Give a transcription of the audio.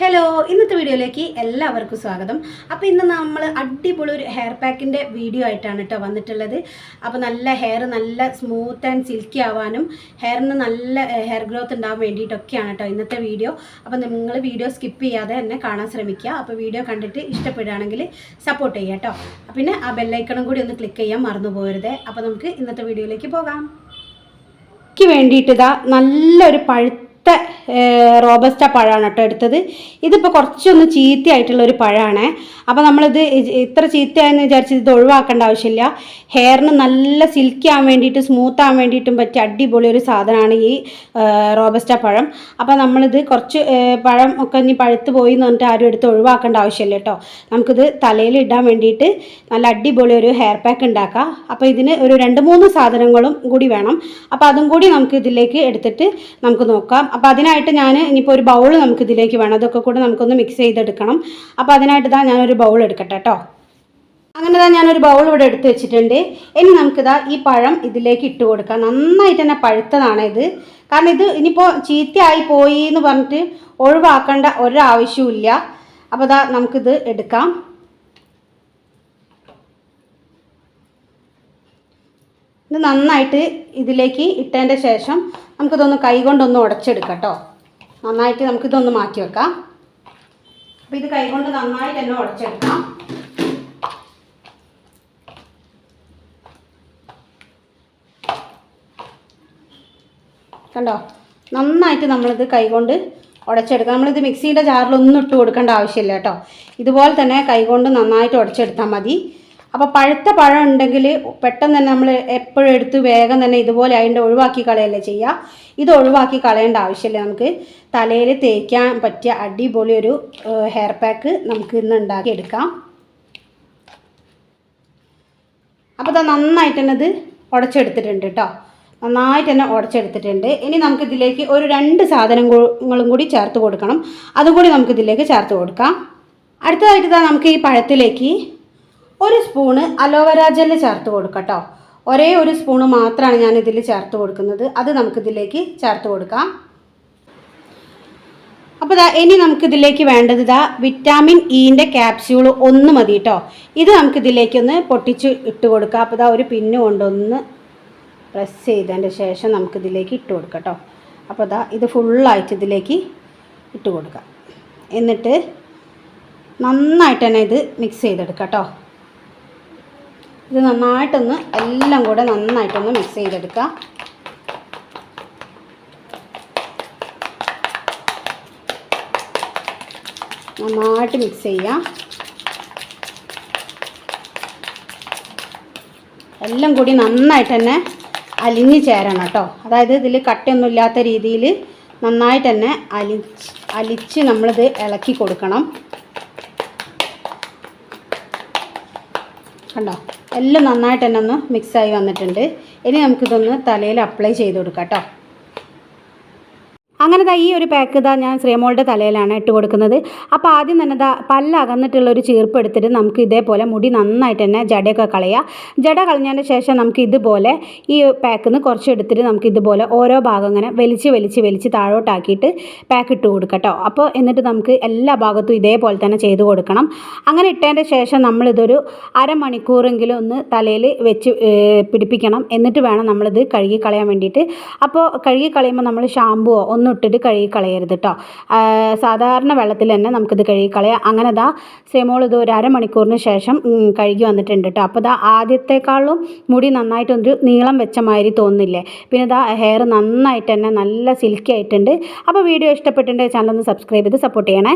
Hello ഇന്നത്തെ വീഡിയോയിലേക്ക് എല്ലാവർക്കും സ്വാഗതം. അപ്പോൾ ഇന്ന് നമ്മൾ അടിപൊളി ഒരു ഹെയർ പാക്കിന്റെ വീഡിയോ ആയിട്ടാണ് കേട്ടോ വന്നിട്ടുള്ളത്. അപ്പോൾ നല്ല ഹെയർ നല്ല സ്മൂത്ത് ആൻഡ് സിൽക്കി ആവാനും ഹെയറിന് നല്ല ഹെയർ ഗ്രോത്ത് ഉണ്ടാവാൻ വേണ്ടിയിട്ടൊക്കെയാണ് കേട്ടോ ഇന്നത്തെ വീഡിയോ അപ്പോൾ നിങ്ങൾ വീഡിയോ സ്കിപ്പ് ചെയ്യാതെ തന്നെ കാണാൻ ശ്രമിക്കുക. അപ്പോൾ വീഡിയോ കണ്ടിട്ട് ഇഷ്ടപ്പെടുകയാണെങ്കിൽ സപ്പോർട്ട് ചെയ്യുക കേട്ടോ പിന്നെ ആ ബെല്ലൈക്കണും കൂടി ഒന്ന് ക്ലിക്ക് ചെയ്യാൻ മറന്നു പോകരുത്. അപ്പോൾ നമുക്ക് ഇന്നത്തെ വീഡിയോയിലേക്ക് പോകാം. എനിക്ക് വേണ്ടിയിട്ട് നല്ലൊരു പഴുത്ത റോബസ്റ്റ പഴമാണ് കേട്ടോ എടുത്തത്. ഇതിപ്പോൾ കുറച്ചൊന്ന് ചീത്തയായിട്ടുള്ള ഒരു പഴമാണ് അപ്പോൾ നമ്മളിത് ഇത്ര ചീത്തയായെന്ന് വിചാരിച്ച് ഇത് ഒഴിവാക്കേണ്ട ആവശ്യമില്ല. ഹെയറിന് നല്ല സിൽക്കി ആവാൻ വേണ്ടിയിട്ട് സ്മൂത്ത് ആവാൻ വേണ്ടിയിട്ടും പറ്റിയ അടിപൊളി ഒരു സാധനമാണ് ഈ റോബസ്റ്റ പഴം. അപ്പോൾ നമ്മളിത് കുറച്ച് പഴം ഒക്കെ ഇനി പഴുത്ത് പോയി എന്ന് പറഞ്ഞിട്ട് ആരും എടുത്ത് ഒഴിവാക്കേണ്ട ആവശ്യമില്ല കേട്ടോ. നമുക്കിത് തലയിൽ ഇടാൻ വേണ്ടിയിട്ട് നല്ല അടിപൊളി ഒരു ഹെയർ പാക്ക് ഉണ്ടാക്കാം. അപ്പോൾ ഇതിന് ഒരു രണ്ട് മൂന്ന് സാധനങ്ങളും കൂടി വേണം. അപ്പോൾ അതും കൂടി നമുക്ക് ഇതിലേക്ക് എടുത്തിട്ട് നമുക്ക് നോക്കാം. അപ്പോൾ അതിനായിട്ട് ഞാൻ ഇനിയിപ്പോൾ ഒരു ബൗൾ നമുക്ക് ഇതിലേക്ക് വേണം. അതൊക്കെ കൂടെ നമുക്കൊന്ന് മിക്സ് ചെയ്തെടുക്കണം. അപ്പോൾ അതിനായിട്ട് ഇതാ ഞാനൊരു ബൗൾ എടുക്കട്ടെ കേട്ടോ അങ്ങനെ തന്നെ ഞാനൊരു ബൗൾ ഇവിടെ എടുത്ത് വെച്ചിട്ടുണ്ട്. ഇനി നമുക്കിതാ ഈ പഴം ഇതിലേക്ക് ഇട്ട് കൊടുക്കാം. നന്നായിട്ട് തന്നെ പഴുത്തതാണ് ഇത്. കാരണം ഇത് ഇനിയിപ്പോൾ ചീത്തയായി പോയി എന്ന് പറഞ്ഞിട്ട് ഒഴിവാക്കേണ്ട ഒരാവശ്യവും അപ്പോൾ ഇതാ നമുക്കിത് എടുക്കാം. ഇത് നന്നായിട്ട് ഇതിലേക്ക് ഇട്ടതിന്റെ ശേഷം നമുക്കിതൊന്ന് കൈകൊണ്ടൊന്ന് ഉടച്ചെടുക്കാം കേട്ടോ നന്നായിട്ട് നമുക്കിതൊന്ന് മാറ്റി വെക്കാം. അപ്പോൾ ഇത് കൈകൊണ്ട് നന്നായി തന്നെ ഉടച്ചെടുക്കാം. കണ്ടോ? നന്നായിട്ട് നമ്മളിത് കൈകൊണ്ട് ഉടച്ചെടുക്കാം. നമ്മളിത് മിക്സിയുടെ ജാറിലൊന്നും ഇട്ട് കൊടുക്കേണ്ട ആവശ്യമില്ല കേട്ടോ. ഇതുപോലെ തന്നെ കൈകൊണ്ട് നന്നായിട്ട് ഉടച്ചെടുത്താൽ മതി. അപ്പോൾ പഴുത്ത പഴം ഉണ്ടെങ്കിൽ പെട്ടെന്ന് തന്നെ നമ്മൾ എപ്പോഴും എടുത്ത് വേഗം തന്നെ ഇതുപോലെ അതിന്റെ ഒഴിവാക്കി കളയല്ലേ ചെയ്യുക ഇത് ഒഴിവാക്കി കളയേണ്ട ആവശ്യമില്ല നമുക്ക്. തലയിൽ തേക്കാൻ പറ്റിയ അടിപൊളി ഒരു ഹെയർ പാക്ക് നമുക്ക് ഇന്ന് ഉണ്ടാക്കിയെടുക്കാം. അപ്പോൾ അത് നന്നായിട്ട് തന്നെ ഇത് ഉടച്ചെടുത്തിട്ടുണ്ട് കേട്ടോ നന്നായിട്ട് തന്നെ ഉടച്ചെടുത്തിട്ടുണ്ട് ഇനി നമുക്ക് ഇതിലേക്ക് ഒരു രണ്ട് സാധനങ്ങളും കൂടി ചേർത്ത് കൊടുക്കണം. അതുകൂടി നമുക്കിതിലേക്ക് ചേർത്ത് കൊടുക്കാം. അടുത്തതായിട്ട് നമുക്ക് ഈ പഴത്തിലേക്ക് ഒരു സ്പൂണ് അലോവേര ജെല്ല് ചേർത്ത് കൊടുക്കട്ടോ. കേട്ടോ ഒരേ ഒരു സ്പൂണ് മാത്രമാണ് ഞാൻ ഇതിൽ ചേർത്ത് കൊടുക്കുന്നത്. അത് നമുക്കിതിലേക്ക് ചേർത്ത് കൊടുക്കാം. അപ്പോൾ ദാ ഇനി നമുക്കിതിലേക്ക് വേണ്ടത് ഇതാ വിറ്റാമിൻ ഇന്റെ ക്യാപ്സ്യൂൾ ഒന്ന് മതി കേട്ടോ ഇത് നമുക്കിതിലേക്കൊന്ന് പൊട്ടിച്ച് ഇട്ട് കൊടുക്കുക അപ്പോൾ ഇതാ ഒരു പിന്ന് കൊണ്ടൊന്ന് പ്രസ് ചെയ്തതിന്റെ ശേഷം നമുക്കിതിലേക്ക് ഇട്ട് കൊടുക്കാം കേട്ടോ അപ്പോൾ ഇതാ ഇത് ഫുള്ളായിട്ട് ഇതിലേക്ക് ഇട്ട് കൊടുക്കാം. എന്നിട്ട് നന്നായിട്ട് തന്നെ ഇത് മിക്സ് ചെയ്തെടുക്കാം കേട്ടോ ഇത് നന്നായിട്ടൊന്ന് എല്ലാം കൂടെ നന്നായിട്ടൊന്ന് മിക്സ് ചെയ്തെടുക്കുക നന്നായിട്ട് മിക്സ് ചെയ്യാം. എല്ലാം കൂടി നന്നായിട്ട് തന്നെ അലിഞ്ഞു ചേരണം കേട്ടോ. അതായത് ഇതിൽ കട്ടയൊന്നും ഇല്ലാത്ത രീതിയിൽ നന്നായിട്ട് തന്നെ അലിച്ച് അലിച്ച് നമ്മളിത് ഇളക്കി കൊടുക്കണം. കണ്ടോ? എല്ലാം നന്നായിട്ട് തന്നെ ഒന്ന് മിക്സായി വന്നിട്ടുണ്ട്. ഇനി നമുക്കിതൊന്ന് തലയിൽ അപ്ലൈ ചെയ്ത് കൊടുക്കാം കേട്ടോ. അങ്ങനെ ഈ ഒരു പാക്ക് ഇതാ ഞാൻ ശ്രീമോളുടെ തലയിലാണ് ഇട്ട് കൊടുക്കുന്നത്. അപ്പോൾ ആദ്യം തന്നെ ദാ പല്ല് അകന്നിട്ടുള്ള ഒരു ചീർപ്പ് എടുത്തിട്ട് നമുക്ക് ഇതേപോലെ മുടി നന്നായിട്ട് തന്നെ ജടയൊക്കെ കളയാം. ജട കളഞ്ഞതിന് ശേഷം നമുക്ക് ഇതുപോലെ ഈ പാക്കിൽ നിന്ന് കുറച്ച് എടുത്തിട്ട് നമുക്ക് ഇതുപോലെ ഓരോ ഭാഗം ഇങ്ങനെ വലിച്ച് വലിച്ച് വലിച്ച് താഴോട്ടാക്കിയിട്ട് പാക്ക് ഇട്ട് കൊടുക്കട്ടോ കേട്ടോ അപ്പോൾ എന്നിട്ട് നമുക്ക് എല്ലാ ഭാഗത്തും ഇതേപോലെ തന്നെ ചെയ്ത് കൊടുക്കണം. അങ്ങനെ ഇട്ടതിന്റെ ശേഷം നമ്മളിതൊരു അരമണിക്കൂറെങ്കിലും ഒന്ന് തലയിൽ വെച്ച് പിടിപ്പിക്കണം. എന്നിട്ട് വേണം നമ്മളിത് കഴുകി കളയാൻ വേണ്ടിയിട്ട്. അപ്പോൾ കഴുകി കളയുമ്പോൾ നമ്മൾ ഷാമ്പുവോ ഒന്നും ഇട്ടിട്ട് കഴുകി കളയരുത് കേട്ടോ സാധാരണ വെള്ളത്തിൽ തന്നെ നമുക്കിത് കഴുകി കളയാം അങ്ങനെ ദാ സെമോൾ ഇത് ഒരു അരമണിക്കൂറിന് ശേഷം കഴുകി വന്നിട്ടുണ്ട് കേട്ടോ അപ്പോൾ ദാ ആദ്യത്തെക്കാളും മുടി നന്നായിട്ടൊരു നീളം വെച്ച മാതിരി തോന്നുന്നില്ലേ? പിന്നെ ദാ ഹെയർ നന്നായിട്ട് തന്നെ നല്ല സിൽക്കി ആയിട്ടുണ്ട്. അപ്പോൾ വീഡിയോ ഇഷ്ടപ്പെട്ടിട്ടുണ്ടെങ്കിൽ ചാനൽ ഒന്ന് സബ്സ്ക്രൈബ് ചെയ്ത് സപ്പോർട്ട് ചെയ്യണേ.